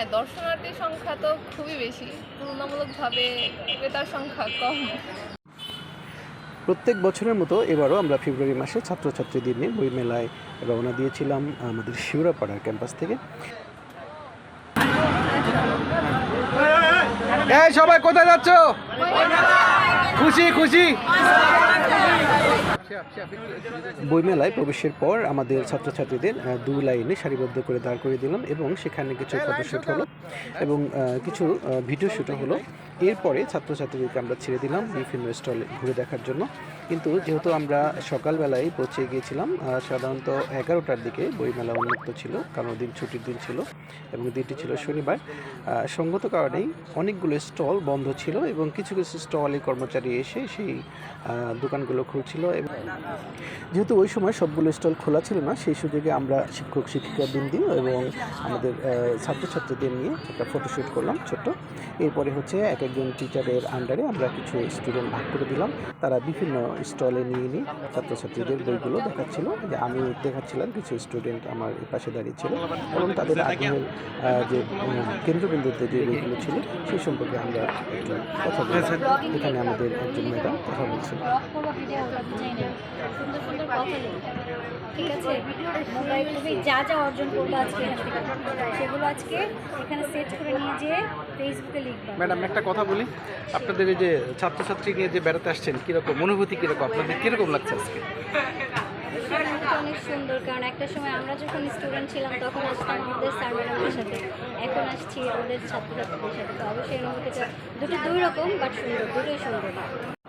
হ্যাঁ, দর্শনার্থীর সংখ্যা তো খুবই বেশি। তুলনামূলকভাবে ক্রেতার সংখ্যা কম। প্রত্যেক বছরের মতো এবারও আমরা ফেব্রুয়ারি মাসে ছাত্রছাত্রীদের নিয়ে বই মেলায় রওনা দিয়েছিলাম আমাদের শিউরাপাড়ার ক্যাম্পাস থেকে। সবাই কোথায় যাচ্ছ? খুশি খুশি। বইমেলায় প্রবেশের পর আমাদের ছাত্রছাত্রীদের দু লাইনে সারিবদ্ধ করে দাঁড় করে দিলাম এবং সেখানে কিছু ফটোশ্যুট হলো এবং কিছু ভিডিও শ্যুটও হলো। এরপরে ছাত্রছাত্রীদেরকে আমরা ছেড়ে দিলাম বিভিন্ন স্টলে ঘুরে দেখার জন্য। কিন্তু যেহেতু আমরা সকালবেলায় পৌঁছে গিয়েছিলাম সাধারণত এগারোটার দিকে বইমেলা উন্মুক্ত ছিল, কারণ দিন ছুটির দিন ছিল এবং দিনটি ছিল শনিবার। সঙ্গত কারণেই অনেকগুলো স্টল বন্ধ ছিল এবং কিছু কিছু স্টলে কর্মচারী এসে সেই দোকানগুলো খুলছিল এবং যেহেতু ওই সময় সবগুলো স্টল খোলা ছিল না, সেই সুযোগে আমরা শিক্ষক শিক্ষিকা বৃন্দি এবং আমাদের ছাত্রছাত্রীদের নিয়ে একটা ফটোশ্যুট করলাম ছোট্ট। এরপরে হচ্ছে এক একজন টিচারের আন্ডারে আমরা কিছু স্টুডেন্ট ভাগ করে দিলাম। তারা বিভিন্ন স্টলে নিয়ে নিয়ে ছাত্রছাত্রীদের বইগুলো দেখাচ্ছিল। যে আমি দেখাচ্ছিলাম, কিছু স্টুডেন্ট আমার পাশে দাঁড়িয়ে ছিল এবং তাদের আগ্রহের যে কেন্দ্রবিন্দুতে যে বইগুলো ছিল, সেই সম্পর্কে আমরা একটু কথা বলছি। এখানে আমাদের একজন ম্যাডাম কথা লিখি ঠিক আছে যা যা অর্জন করব আজকে সেগুলো আজকে এখানে সেট করে নিয়ে যেয়ে ফেসবুকে ম্যাডাম, একটা কথা বলি। আপনাদের এই যে ছাত্রছাত্রী নিয়ে যে বেড়াতে আসছেন, কীরকম অনুভূতি কীরকম? আপনাদের কীরকম লাগছে আজকে? অনেক সুন্দর, কারণ একটা সময় আমরা যখন স্টুডেন্ট ছিলাম, তখন আসতাম আমাদের স্যার ম্যাডামদের সাথে। এখন আসছি আমাদের ছাত্রছাত্রীদের সাথে। তো অবশ্যই অনুভূতিটা দুটো দুই রকম বাট সুন্দর, দুটোই সুন্দর।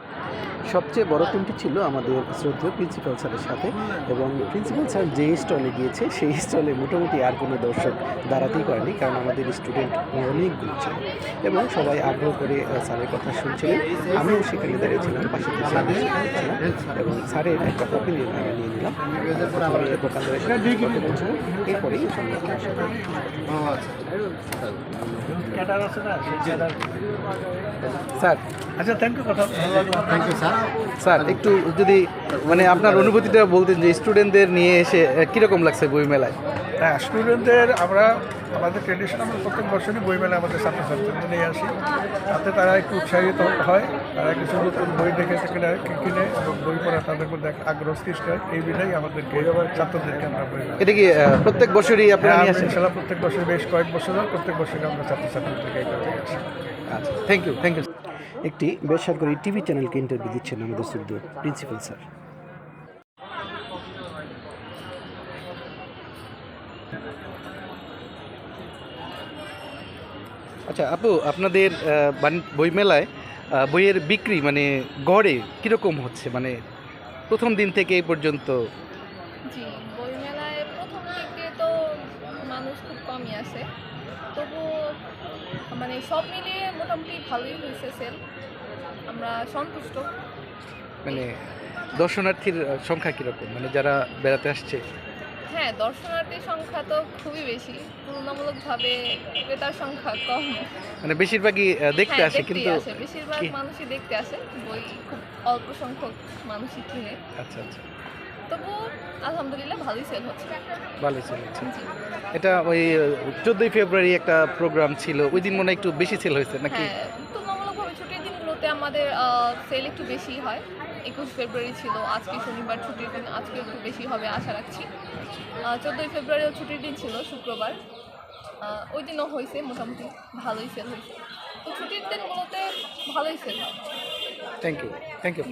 সবচেয়ে বড় টিমটি ছিল আমাদের শ্রদ্ধেয় প্রিন্সিপাল স্যারের সাথে এবং প্রিন্সিপাল স্যার যে স্টলে গিয়েছে সেই স্টলে মোটামুটি আর কোনো দর্শক দাঁড়াতেই পারেনি কারণ আমাদের স্টুডেন্ট অনেকগুলো ছিল এবং সবাই আগ্রহ করে স্যারের কথা শুনছিলেন। আমিও সেখানে দাঁড়িয়েছিলাম পাশে আমি এবং স্যারের একটা কপি নিয়ে আমরা নিয়ে নিলাম। এরপরেই স্যার আচ্ছা থ্যাংক ইউ কথা থ্যাংক ইউ স্যার স্যার একটু যদি মানে আপনার অনুভূতিটা বলতেন যে স্টুডেন্টদের নিয়ে এসে কীরকম লাগছে বই মেলায় হ্যাঁ স্টুডেন্টদের আমরা আমাদের ট্রেডিশন আমরা প্রত্যেক বছরই বইমেলা আমাদের ছাত্রছাত্রীদের নিয়ে আসি। তাতে তারা একটু উৎসাহিত হয়। তারা কিছু নতুন বই দেখে কিনে কিনে এবং বই পড়া তাদের মধ্যে আগ্রহ সৃষ্টি হয়। এই বিধাই আমাদেরকে ছাত্রদেরকে আমরা বই এটা কি প্রত্যেক বছরই আপনারা হ্যাঁ, নিয়ে আসেন? ইনশাল্লাহ প্রত্যেক বছর বেশ কয়েক বছর ধরে প্রত্যেক বছরই আমরা ছাত্রছাত্রীদেরকে আসি। আচ্ছা থ্যাংক ইউ থ্যাংক ইউ একটি বেসরকারি টিভি চ্যানেলকে ইন্টারভিউ দিচ্ছেন আমাদের শুদ্ধ প্রিন্সিপাল স্যার আচ্ছা আপু আপনাদের বইমেলায় বইয়ের বিক্রি মানে গড়ে কীরকম হচ্ছে? মানে প্রথম দিন থেকে এই পর্যন্ত জি বইমেলায় প্রথম দিকে তো মানুষ খুব কমই আসে তবু মানে সব মিলিয়ে মোটামুটি ভালোই হয়েছে সেল আমরা সন্তুষ্ট। মানে দর্শনার্থীর সংখ্যা কীরকম? মানে যারা বেড়াতে আসছে? হ্যাঁ দর্শনার্থীর সংখ্যা তো খুবই বেশি। তুলনামূলকভাবে ক্রেতার সংখ্যা কম। মানে বেশিরভাগই দেখতে হ্যাঁ, আসে কিন্তু বেশিরভাগ মানুষই দেখতে আসে। বই খুব অল্প সংখ্যক মানুষই কিনে। আচ্ছা আচ্ছা। তবু আলহামদুলিল্লাহ ভালোই সেল হচ্ছে। ভালো চলেছে জি। এটা ওই চোদ্দোই ফেব্রুয়ারি একটা প্রোগ্রাম ছিল ওই দিন মনে হয় একটু বেশি সেল হয়েছে নাকি? হ্যাঁ তুলনামূলকভাবে ছুটির দিনগুলোতে আমাদের সেল একটু বেশি হয়। একুশ ফেব্রুয়ারি ছিল আজকে শনিবার ছুটির দিন আজকে একটু বেশি হবে আশা রাখছি। চোদ্দোই ফেব্রুয়ারিও ছুটির দিন ছিল শুক্রবার। ওই দিনও হয়েছে মোটামুটি ভালোই সেল হয়েছে। তো ছুটির দিনগুলোতে ভালোই সেল হয়। থ্যাংক ইউ থ্যাংক ইউ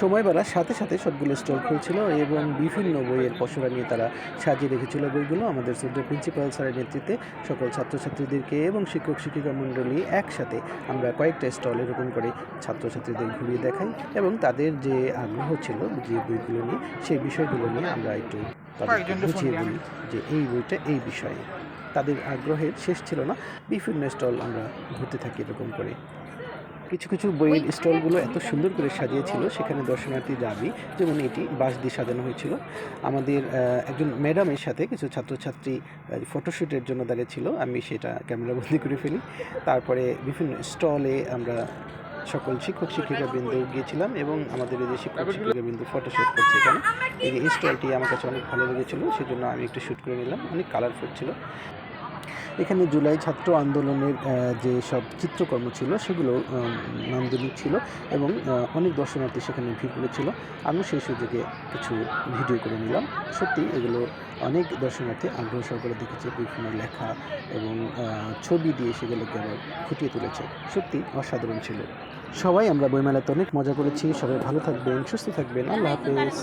সময় বাড়ার সাথে সাথে সবগুলো স্টল খুলছিল এবং বিভিন্ন বইয়ের পসরা নিয়ে তারা সাজিয়ে রেখেছিল বইগুলো। আমাদের শুদ্ধ প্রিন্সিপাল স্যারের নেতৃত্বে সকল ছাত্রছাত্রীদেরকে এবং শিক্ষক শিক্ষিকা মণ্ডলী একসাথে আমরা কয়েকটা স্টল এরকম করে ছাত্রছাত্রীদের ঘুরিয়ে দেখাই এবং তাদের যে আগ্রহ ছিল যে বইগুলো নিয়ে সেই বিষয়গুলো নিয়ে আমরা একটু বুঝিয়ে বলি যে এই বইটা এই বিষয়ে। তাদের আগ্রহের শেষ ছিল না। বিভিন্ন স্টল আমরা ঘুরতে থাকি এরকম করে। কিছু কিছু বইয়ের স্টলগুলো এত সুন্দর করে সাজিয়েছিল সেখানে দর্শনার্থী যাবি যেমন এটি বাঁশ দিয়ে সাজানো হয়েছিল। আমাদের একজন ম্যাডামের সাথে কিছু ছাত্রছাত্রী ফটোশ্যুটের জন্য দাঁড়িয়েছিল আমি সেটা ক্যামেরা ক্যামেরাবন্দি করে ফেলি। তারপরে বিভিন্ন স্টলে আমরা সকল শিক্ষক শিক্ষিকা বৃন্দ গিয়েছিলাম এবং আমাদের এই যে শিক্ষক শিক্ষিকা বিন্দু ফটোশ্যুট করছে এখানে। এই স্টলটি আমার কাছে অনেক ভালো লেগেছিলো সেজন্য আমি একটু শ্যুট করে নিলাম। অনেক কালারফুল ছিল। এখানে জুলাই ছাত্র আন্দোলনের যে সব চিত্রকর্ম ছিল সেগুলো নান্দনিক ছিল এবং অনেক দর্শনার্থী সেখানে ভিড় করেছিল। আমি সেই সুযোগে কিছু ভিডিও করে নিলাম। সত্যি এগুলো অনেক দর্শনার্থী আগ্রহ সহকারে দেখেছে। বিভিন্ন লেখা এবং ছবি দিয়ে সেগুলোকে আবার ফুটিয়ে তুলেছে। সত্যি অসাধারণ ছিল। সবাই আমরা বইমেলাতে অনেক মজা করেছি। সবাই ভালো থাকবেন, সুস্থ থাকবেন। আল্লাহ হাফেজ।